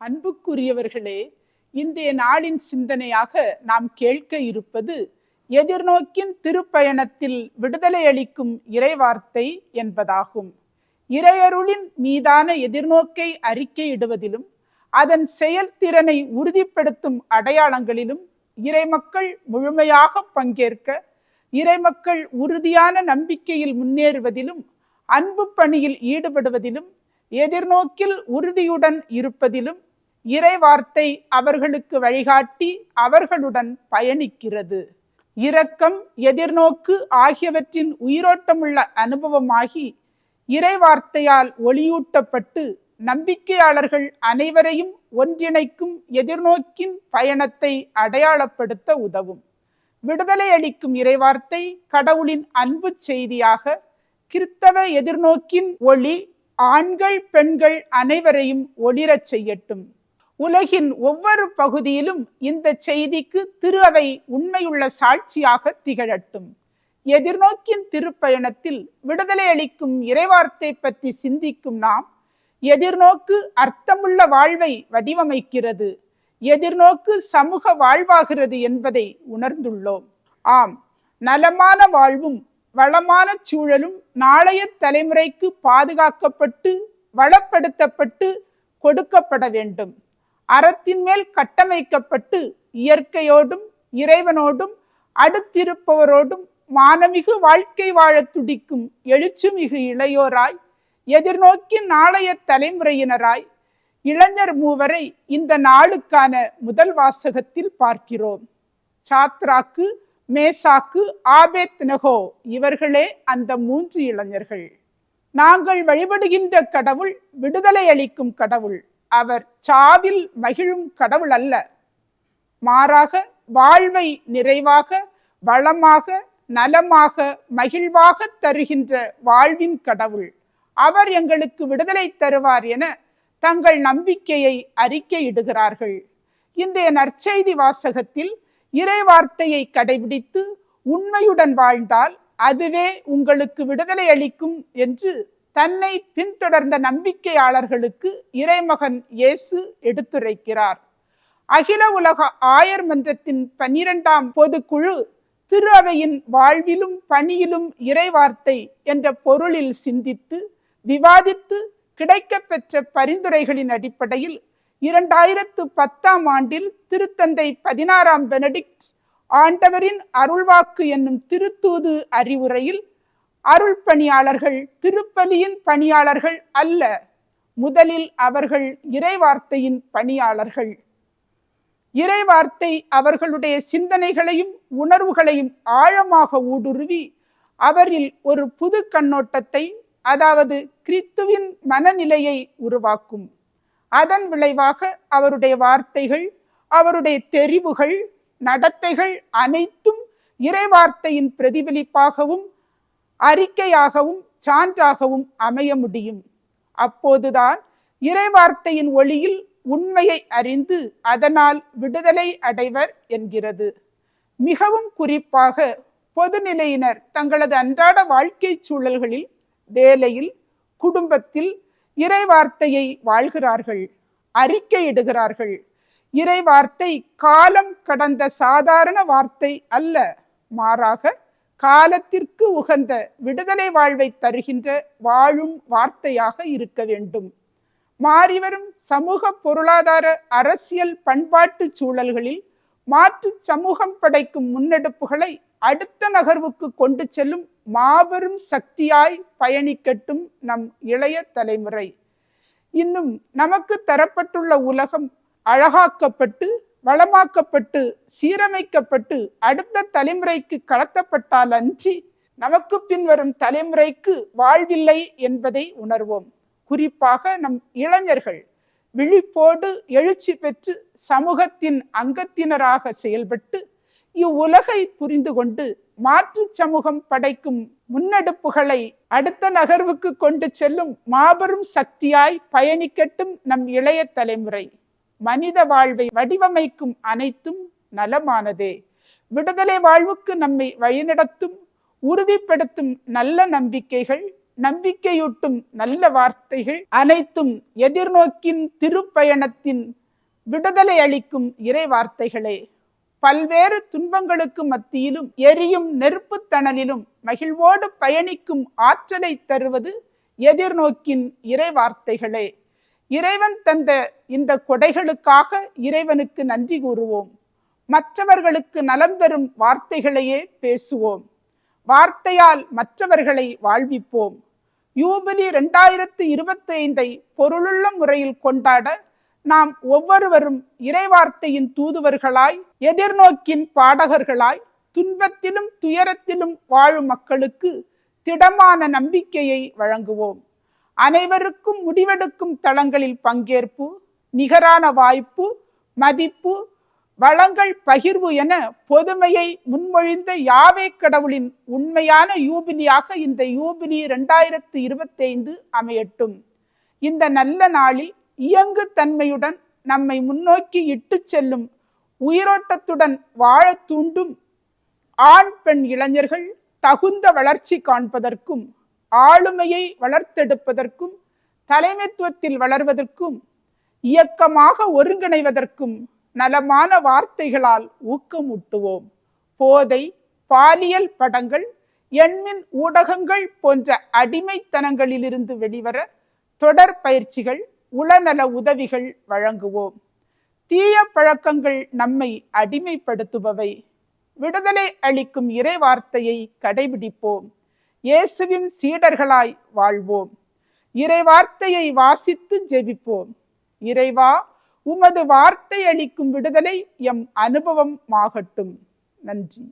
அன்புக்குரியவர்களே இன்றைய நாளின் சிந்தனையாக நாம் கேட்க இருப்பது எதிர்நோக்கின் திருப்பயணத்தில் விடுதலை அளிக்கும் இறைவார்த்தை என்பதாகும். இறையருளின் மீதான எதிர்நோக்கை அறிக்கையிடுவதிலும் அதன் செயல்திறனை உறுதிப்படுத்தும் அடையாளங்களிலும் இறைமக்கள் முழுமையாக பங்கேற்க இறைமக்கள் உறுதியான நம்பிக்கையில் முன்னேறுவதிலும் அன்பு பணியில் ஈடுபடுவதிலும் எதிர்நோக்கில் உறுதியுடன் இருப்பதிலும் இறைவார்த்தை அவர்களுக்கு வழிகாட்டி அவர்களுடன் பயணிக்கிறது. இரக்கம் எதிர்நோக்கு ஆகியவற்றின் உயிரோட்டமுள்ள அனுபவமாகி இறைவார்த்தையால் ஒளியூட்டப்பட்டு நம்பிக்கையாளர்கள் அனைவரையும் ஒன்றிணைக்கும் எதிர்நோக்கின் பயணத்தை அடையாளப்படுத்த உதவும். விடுதலை அளிக்கும் இறைவார்த்தை கடவுளின் அன்பு செய்தியாக கிறித்தவ எதிர்நோக்கின் ஒளி ஆண்கள் பெண்கள் அனைவரையும் ஒளிரச் செய்யட்டும். உலகின் ஒவ்வொரு பகுதியிலும் இந்த செய்திக்கு திரு அவை உண்மையுள்ள சாட்சியாக திகழட்டும். எதிர்நோக்கின் திருப்பயணத்தில் விடுதலை அளிக்கும் இறைவார்த்தை பற்றி சிந்திக்கும் நாம் எதிர்நோக்கு அர்த்தமுள்ள வாழ்வை வடிவமைக்கிறது. எதிர்நோக்கு சமூக வாழ்வாகிறது என்பதை உணர்ந்துள்ளோம். ஆம் நலமான வாழ்வும் வளமான சூழலும் நாளைய தலைமுறைக்கு பாதுகாக்கப்பட்டு வளப்படுத்தப்பட்டு கொடுக்கப்பட வேண்டும். அறத்தின் மேல் கட்டமைக்கப்பட்டு இயற்கையோடும் இறைவனோடும் அடுத்திருப்பவரோடும் மானமிகு வாழ்க்கை வாழ துடிக்கும் எழுச்சுமிகு இளையோராய் எதிர்நோக்கி நாளைய தலைமுறையினராய் இளைஞர் மூவரை இந்த நாளுக்கான முதல் வாசகத்தில் பார்க்கிறோம். சாத்ராக்கு மேசாக்கு ஆபேத் நெகோ இவர்களே அந்த மூன்று இளைஞர்கள். நாங்கள் வழிபடுகின்ற கடவுள் விடுதலை அளிக்கும் கடவுள். அவர் சாவில் மகிழும் கடவுள் அல்ல. மாறாக வாழ்வை நிறைவாக வளமாக நலமாக மகிழ்வாக தருகின்ற வாழ்வின் கடவுள். அவர் எங்களுக்கு விடுதலை தருவார் என தங்கள் நம்பிக்கையை அறிக்கையிடுகிறார்கள். இன்றைய நற்செய்தி வாசகத்தில் இறை வார்த்தையை கடைபிடித்து உண்மையுடன் வாழ்ந்தால் அதுவே உங்களுக்கு விடுதலை அளிக்கும் என்று தன்னை பின்தொடர்ந்த நம்பிக்கையாளர்களுக்கு இறைமகன் இயேசு எடுத்துரைக்கிறார். அகில உலக ஆயர் மன்றத்தின் பன்னிரெண்டாம் பொதுக்குழு திரு அவையின் வாழ்விலும் பணியிலும் இறைவார்த்தை என்ற பொருளில் சிந்தித்து விவாதித்து கிடைக்கப்பெற்ற பரிந்துரைகளின் அடிப்படையில் இரண்டாயிரத்து பத்தாம் ஆண்டில் திருத்தந்தை பதினாறாம் பெனடிக்ட் ஆண்டவரின் அருள்வாக்கு என்னும் திருத்தூது அறிவுரையில் அருள் பணியாளர்கள் திருப்பலியின் பணியாளர்கள் அல்ல முதலில் அவர்கள் இறைவார்த்தையின் பணியாளர்கள். இறைவார்த்தை அவர்களுடைய சிந்தனைகளையும் உணர்வுகளையும் ஆழமாக ஊடுருவி அவரில் ஒரு புது கண்ணோட்டத்தை அதாவது கிறித்துவின் மனநிலையை உருவாக்கும். அதன் விளைவாக அவருடைய வார்த்தைகள் அவருடைய தெரிவுகள் நடத்தைகள் அனைத்தும் இறைவார்த்தையின் பிரதிபலிப்பாகவும் அறிக்கையாகவும் சான்றாகவும் அமைய முடியும். அப்போதுதான் இறைவார்த்தையின் ஒளியில் உண்மையை அறிந்து அதனால் விடுதலை அடைவர் என்கிறது. மிகவும் குறிப்பாக பொதுநிலையினர் தங்களது அன்றாட வாழ்க்கை சூழல்களில் வேலையில் குடும்பத்தில் இறைவார்த்தையை வாழ்கிறார்கள் அறிக்கையிடுகிறார்கள். இறைவார்த்தை காலம் கடந்த சாதாரண வார்த்தை அல்ல மாறாக காலத்திற்கு உகந்த விடுதலை வாழ்வை தருகின்ற வாழும் வார்த்தையாக இருக்க வேண்டும். மாறிவரும் சமூக பொருளாதார அரசியல் பண்பாட்டு சூழல்களில் மாற்று சமூகம் படைக்கும் முன்னெடுப்புகளை அடுத்த நகர்வுக்கு கொண்டு செல்லும் மாபெரும் சக்தியாய் பயணிக்கட்டும் நம் இளைய தலைமுறை. இன்னும் நமக்கு தரப்பட்டுள்ள உலகம் அழகாக்கப்பட்டு வளமாக்கப்பட்டு சீரமைக்கப்பட்டு அடுத்த தலைமுறைக்கு கடத்தப்பட்டால் அன்றி நமக்கு பின்வரும் தலைமுறைக்கு வாழ்வில்லை என்பதை உணர்வோம். குறிப்பாக நம் இளைஞர்கள். விழிப்போடு எழுச்சி பெற்று சமூகத்தின் அங்கத்தினராக செயல்பட்டு இவ்வுலகை புரிந்து கொண்டு மாற்று சமூகம் படைக்கும் முன்னெடுப்புகளை அடுத்த நகர்வுக்கு கொண்டு செல்லும் மாபெரும் சக்தியாய் பயணிக்கட்டும் நம் இளைய தலைமுறை. மனித வாழ்வை வடிவமைக்கும் அனைத்தும் நலமானதே. விடுதலை வாழ்வுக்கு நம்மை வழிநடத்தும் உறுதிப்படுத்தும் நல்ல நம்பிக்கைகள் நம்பிக்கையூட்டும் நல்ல வார்த்தைகள் அனைத்தும் எதிர்நோக்கின் திருப்பயணத்தின் விடுதலை அளிக்கும் இறை வார்த்தைகளே. பல்வேறு துன்பங்களுக்கு மத்தியிலும் எரியும் நெருப்புத்தணலிலும் மகிழ்வோடு பயணிக்கும் ஆற்றலை தருவது எதிர்நோக்கின் இறை வார்த்தைகளே. இறைவன் தந்த இந்த கொடைகளுக்காக இறைவனுக்கு நன்றி கூறுவோம். மற்றவர்களுக்கு நலம் தரும் வார்த்தைகளையே பேசுவோம். வார்த்தையால் மற்றவர்களை வாழ்விப்போம். யூபிலி ரெண்டாயிரத்து இருபத்தி ஐந்தை பொருளுள்ள முறையில் கொண்டாட நாம் ஒவ்வொருவரும் இறைவார்த்தையின் தூதுவர்களாய் எதிர்நோக்கின் பாடகர்களாய் துன்பத்திலும் துயரத்திலும் வாழும் மக்களுக்கு திடமான நம்பிக்கையை வழங்குவோம். அனைவருக்கும் முடிவெடுக்கும் தளங்களில் பங்கேற்பு நிகரான வாய்ப்பு மதிப்பு வளங்கள் பகிர்வு என பொதுமையை முன்மொழிந்த யாவே கடவுளின் உண்மையான யூபிலியாக இந்த யூபிலி ரெண்டாயிரத்து இருபத்தி ஐந்து அமையட்டும். இந்த நல்ல நாளில் இயங்கு தன்மையுடன் நம்மை முன்னோக்கி இட்டு செல்லும் உயிரோட்டத்துடன் வாழ தூண்டும் ஆண் பெண் இளைஞர்கள் தகுந்த வளர்ச்சி காண்பதற்கும் ஆளுமையை வளர்த்தெடுப்பதற்கும் தலைமைத்துவத்தில் வளர்வதற்கும் இயக்கமாக ஒருங்கிணைவதற்கும் நலமான வார்த்தைகளால் ஊக்கமூட்டுவோம். போதை பாலியல் படங்கள் எண்மின் ஊடகங்கள் போன்ற அடிமைத்தனங்களிலிருந்து வெளிவர தொடர் பயிற்சிகள் உளநல உதவிகள் வழங்குவோம். தீய பழக்கங்கள் நம்மை அடிமைப்படுத்துபவை. விடுதலை அளிக்கும் இறை வார்த்தையை கடைபிடிப்போம். இயேசுவின் சீடர்களாய் வாழ்வோம். இறை வார்த்தையை வாசித்து ஜெபிப்போம். இறைவா உமது வார்த்தை அளிக்கும் விடுதலை எம் அனுபவம் ஆகட்டும் நன்றி.